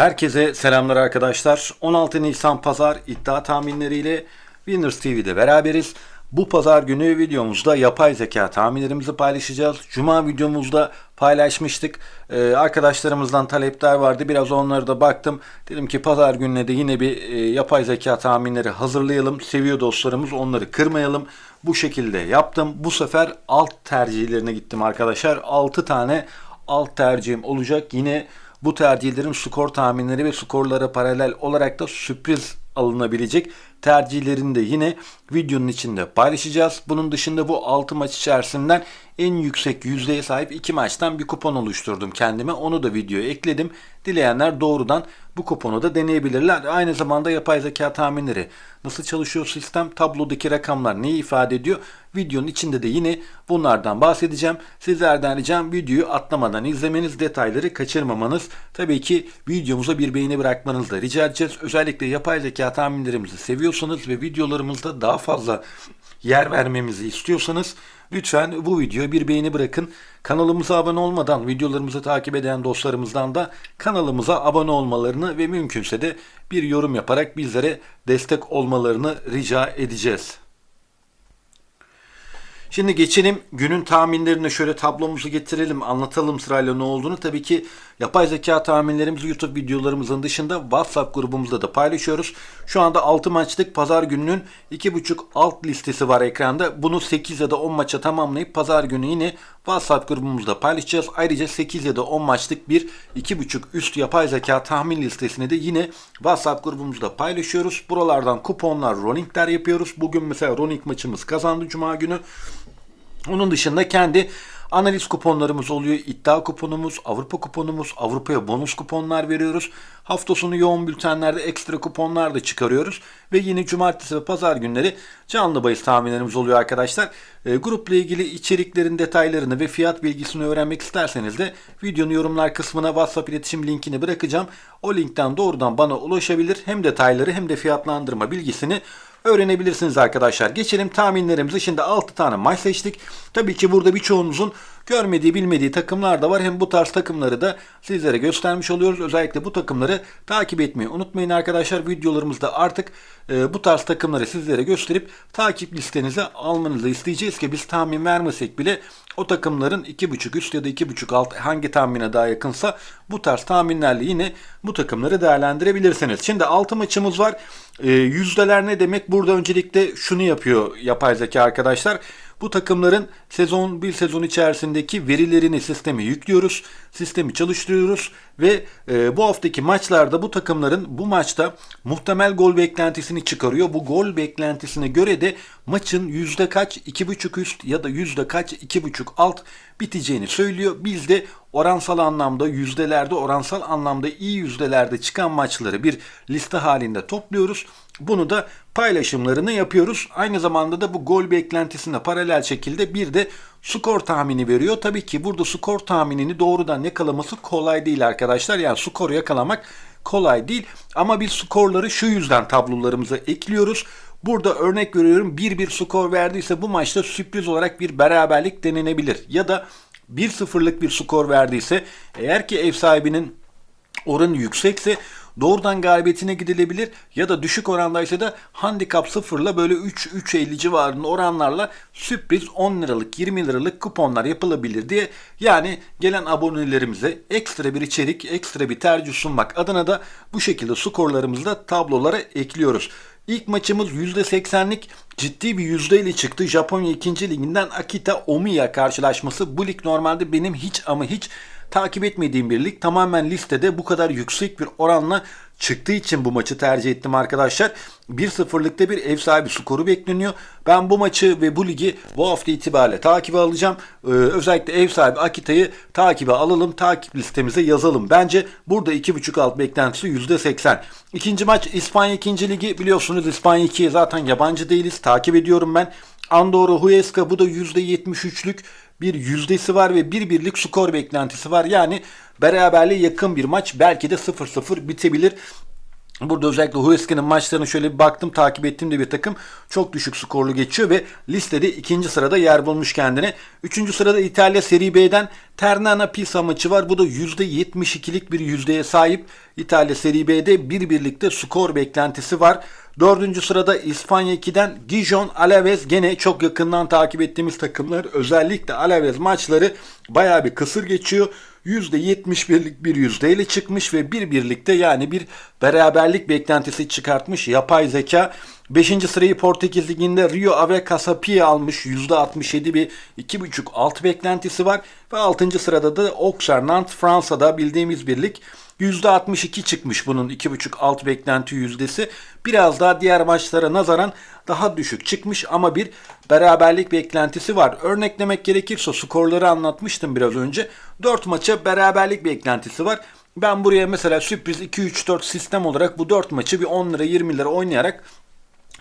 Herkese selamlar arkadaşlar. 16 Nisan Pazar iddia tahminleriyle Winners TV'de beraberiz. Bu pazar günü videomuzda yapay zeka tahminlerimizi paylaşacağız. Cuma videomuzda paylaşmıştık. Ee, arkadaşlarımızdan talepler vardı. Biraz onlara da baktım. Dedim ki pazar gününe de yine bir e, yapay zeka tahminleri hazırlayalım. Seviyor dostlarımız onları kırmayalım. Bu şekilde yaptım. Bu sefer alt tercihlerine gittim arkadaşlar. 6 tane alt tercihim olacak. Yine bu tercihlerin skor tahminleri ve skorlara paralel olarak da sürpriz alınabilecek tercihlerini de yine videonun içinde paylaşacağız. Bunun dışında bu 6 maç içerisinden en yüksek yüzdeye sahip 2 maçtan bir kupon oluşturdum kendime. Onu da videoya ekledim. Dileyenler doğrudan bu kuponu da deneyebilirler. Aynı zamanda yapay zeka tahminleri. Nasıl çalışıyor sistem? Tablodaki rakamlar neyi ifade ediyor? Videonun içinde de yine bunlardan bahsedeceğim. Sizlerden ricam videoyu atlamadan izlemeniz, detayları kaçırmamanız. Tabii ki videomuza bir beğeni bırakmanızı da rica edeceğiz. Özellikle yapay zeka tahminlerimizi seviyorsanız ve videolarımızda daha fazla yer vermemizi istiyorsanız lütfen bu videoya bir beğeni bırakın. Kanalımıza abone olmadan videolarımızı takip eden dostlarımızdan da kanalımıza abone olmalarını ve mümkünse de bir yorum yaparak bizlere destek olmalarını rica edeceğiz. Şimdi geçelim günün tahminlerine şöyle tablomuzu getirelim anlatalım sırayla ne olduğunu. Tabii ki yapay zeka tahminlerimizi YouTube videolarımızın dışında WhatsApp grubumuzda da paylaşıyoruz. Şu anda 6 maçlık pazar gününün 2.5 alt listesi var ekranda. Bunu 8 ya da 10 maça tamamlayıp pazar günü yine WhatsApp grubumuzda paylaşacağız. Ayrıca 8 ya da 10 maçlık bir 2.5 üst yapay zeka tahmin listesini de yine WhatsApp grubumuzda paylaşıyoruz. Buralardan kuponlar, rollingler yapıyoruz. Bugün mesela rolling maçımız kazandı Cuma günü. Onun dışında kendi analiz kuponlarımız oluyor. İddia kuponumuz, Avrupa kuponumuz, Avrupa'ya bonus kuponlar veriyoruz. Hafta sonu yoğun bültenlerde ekstra kuponlar da çıkarıyoruz. Ve yine cumartesi ve pazar günleri canlı bahis tahminlerimiz oluyor arkadaşlar. E, grupla ilgili içeriklerin detaylarını ve fiyat bilgisini öğrenmek isterseniz de videonun yorumlar kısmına WhatsApp iletişim linkini bırakacağım. O linkten doğrudan bana ulaşabilir. Hem detayları hem de fiyatlandırma bilgisini öğrenebilirsiniz arkadaşlar. Geçelim tahminlerimizi. Şimdi 6 tane maç seçtik. Tabii ki burada birçoğunuzun görmediği bilmediği takımlar da var. Hem bu tarz takımları da sizlere göstermiş oluyoruz. Özellikle bu takımları takip etmeyi unutmayın arkadaşlar. Videolarımızda artık e, bu tarz takımları sizlere gösterip takip listenize almanızı isteyeceğiz ki biz tahmin vermesek bile o takımların 2.5 üst ya da 2.5 alt hangi tahmine daha yakınsa bu tarz tahminlerle yine bu takımları değerlendirebilirsiniz. Şimdi 6 maçımız var. E, yüzdeler ne demek? Burada öncelikle şunu yapıyor yapay zeka arkadaşlar. Bu takımların sezon bir sezon içerisindeki verilerini sisteme yüklüyoruz. Sistemi çalıştırıyoruz ve e, bu haftaki maçlarda bu takımların bu maçta muhtemel gol beklentisini çıkarıyor. Bu gol beklentisine göre de maçın yüzde kaç 2.5 üst ya da yüzde kaç 2.5 alt biteceğini söylüyor. Biz de oransal anlamda yüzdelerde oransal anlamda iyi yüzdelerde çıkan maçları bir liste halinde topluyoruz. Bunu da paylaşımlarını yapıyoruz. Aynı zamanda da bu gol beklentisine paralel şekilde bir de skor tahmini veriyor. Tabii ki burada skor tahminini doğrudan yakalaması kolay değil arkadaşlar. Yani skoru yakalamak kolay değil. Ama biz skorları şu yüzden tablolarımıza ekliyoruz. Burada örnek veriyorum 1-1 skor verdiyse bu maçta sürpriz olarak bir beraberlik denenebilir. Ya da 1-0'lık bir skor verdiyse eğer ki ev sahibinin oranı yüksekse doğrudan galibiyetine gidilebilir ya da düşük orandaysa da handikap sıfırla böyle 3-3.50 civarında oranlarla sürpriz 10 liralık 20 liralık kuponlar yapılabilir diye yani gelen abonelerimize ekstra bir içerik ekstra bir tercih sunmak adına da bu şekilde skorlarımızı da tablolara ekliyoruz. İlk maçımız %80'lik ciddi bir yüzdeyle çıktı. Japonya 2. liginden Akita Omiya karşılaşması. Bu lig normalde benim hiç ama hiç takip etmediğim bir lig. Tamamen listede bu kadar yüksek bir oranla çıktığı için bu maçı tercih ettim arkadaşlar. 1-0'lıkta bir ev sahibi skoru bekleniyor. Ben bu maçı ve bu ligi bu hafta itibariyle takibe alacağım. Ee, özellikle ev sahibi Akita'yı takibe alalım. Takip listemize yazalım. Bence burada 2.5 alt beklentisi %80. İkinci maç İspanya 2. Ligi. Biliyorsunuz İspanya 2'ye zaten yabancı değiliz. Takip ediyorum ben. Andorra Huesca bu da %73'lük bir yüzdesi var ve bir birlik skor beklentisi var. Yani beraberliğe yakın bir maç belki de 0-0 bitebilir. Burada özellikle Huesca'nın maçlarını şöyle bir baktım, takip ettiğim de bir takım çok düşük skorlu geçiyor ve listede ikinci sırada yer bulmuş kendine. Üçüncü sırada İtalya Serie B'den Ternana Pisa maçı var. Bu da %72'lik bir yüzdeye sahip. İtalya Serie B'de bir birlikte skor beklentisi var. Dördüncü sırada İspanya 2'den Gijon Alaves gene çok yakından takip ettiğimiz takımlar. Özellikle Alaves maçları bayağı bir kısır geçiyor. %71'lik bir yüzdeyle çıkmış ve bir birlikte yani bir beraberlik beklentisi çıkartmış yapay zeka. 5. sırayı Portekiz Ligi'nde Rio Ave Casapi'ye almış. %67 bir 2.5 alt beklentisi var. Ve 6. sırada da Auxerre Nantes Fransa'da bildiğimiz birlik. %62 çıkmış bunun 2.5 alt beklenti yüzdesi. Biraz daha diğer maçlara nazaran daha düşük çıkmış ama bir beraberlik beklentisi var. Örneklemek gerekirse skorları anlatmıştım biraz önce. 4 maça beraberlik beklentisi var. Ben buraya mesela sürpriz 2-3-4 sistem olarak bu 4 maçı bir 10 lira 20 lira oynayarak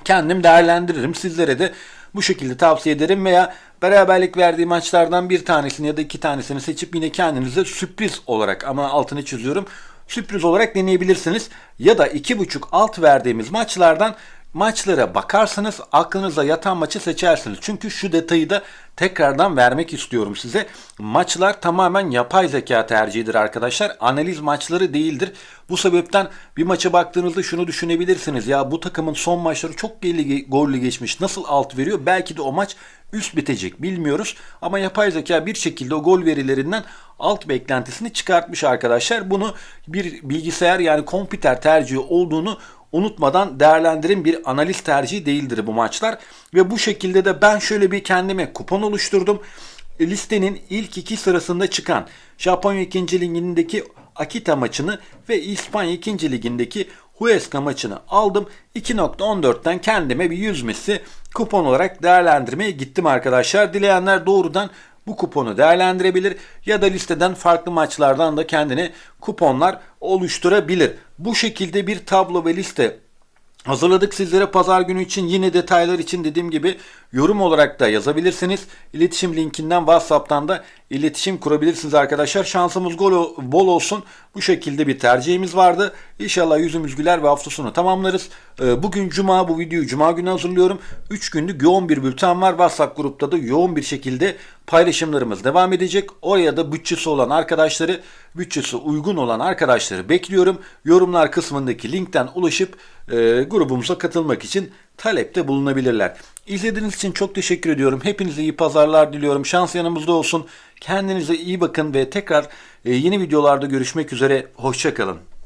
kendim değerlendiririm. Sizlere de bu şekilde tavsiye ederim veya beraberlik verdiği maçlardan bir tanesini ya da iki tanesini seçip yine kendinize sürpriz olarak ama altını çiziyorum sürpriz olarak deneyebilirsiniz. Ya da 2.5 alt verdiğimiz maçlardan maçlara bakarsanız aklınıza yatan maçı seçersiniz. Çünkü şu detayı da tekrardan vermek istiyorum size. Maçlar tamamen yapay zeka tercihidir arkadaşlar. Analiz maçları değildir. Bu sebepten bir maça baktığınızda şunu düşünebilirsiniz. Ya bu takımın son maçları çok gollü geçmiş. Nasıl alt veriyor? Belki de o maç üst bitecek bilmiyoruz. Ama yapay zeka bir şekilde o gol verilerinden alt beklentisini çıkartmış arkadaşlar. Bunu bir bilgisayar yani kompüter tercihi olduğunu unutmadan değerlendirin bir analiz tercihi değildir bu maçlar. Ve bu şekilde de ben şöyle bir kendime kupon oluşturdum. Listenin ilk iki sırasında çıkan Japonya 2. ligindeki Akita maçını ve İspanya 2. ligindeki Huesca maçını aldım. 2.14'ten kendime bir 100 misli kupon olarak değerlendirmeye gittim arkadaşlar. Dileyenler doğrudan bu kuponu değerlendirebilir ya da listeden farklı maçlardan da kendine kuponlar oluşturabilir. Bu şekilde bir tablo ve liste Hazırladık sizlere pazar günü için yine detaylar için dediğim gibi yorum olarak da yazabilirsiniz. İletişim linkinden WhatsApp'tan da iletişim kurabilirsiniz arkadaşlar. Şansımız gol, bol olsun. Bu şekilde bir tercihimiz vardı. İnşallah yüzümüz güler ve hafta sonu tamamlarız. Ee, bugün Cuma bu videoyu Cuma günü hazırlıyorum. 3 günlük yoğun bir bülten var. WhatsApp grupta da yoğun bir şekilde paylaşımlarımız devam edecek. Oraya da bütçesi olan arkadaşları, bütçesi uygun olan arkadaşları bekliyorum. Yorumlar kısmındaki linkten ulaşıp e, grubumuza katılmak için talepte bulunabilirler. İzlediğiniz için çok teşekkür ediyorum. Hepinize iyi pazarlar diliyorum. Şans yanımızda olsun. Kendinize iyi bakın ve tekrar e, yeni videolarda görüşmek üzere. Hoşçakalın.